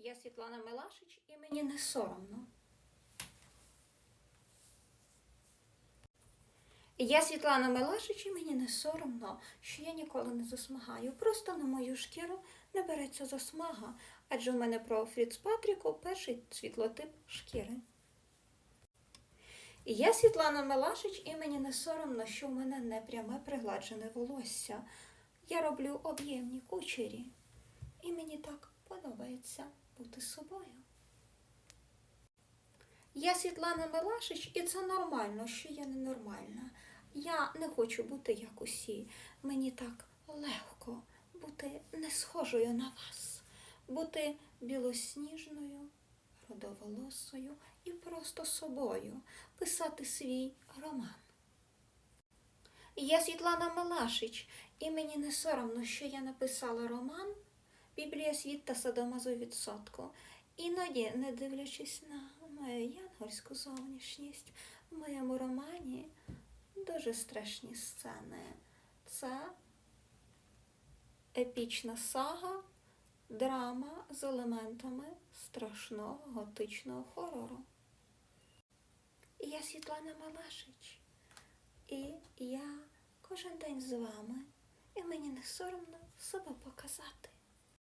Я Світлана Мелашич і мені не соромно. Я Світлана Мелашич і мені не соромно, що я ніколи не засмагаю. Просто на мою шкіру не береться засмага, адже в мене про Фріцпатріку перший світлотип шкіри. Я Світлана Мелашич, і мені не соромно, що в мене не пряме пригладжене волосся. Я роблю об'ємні кучері, і мені так подобається бути собою. Я Світлана Мелашич, і це нормально, що я ненормальна. Я не хочу бути як усі. Мені так легко бути не схожою на вас, бути білосніжною, родоволосою і просто собою, писати свій роман. Я Світлана Мелашич, і мені не соромно, що я написала роман Біблія світ та садомазу відсотку. Іноді, не дивлячись на мою янгольську зовнішність, в моєму романі дуже страшні сцени. Це епічна сага, драма з елементами страшного готичного хорору. Я Світлана Малашич, і я кожен день з вами, і мені не соромно себе показати.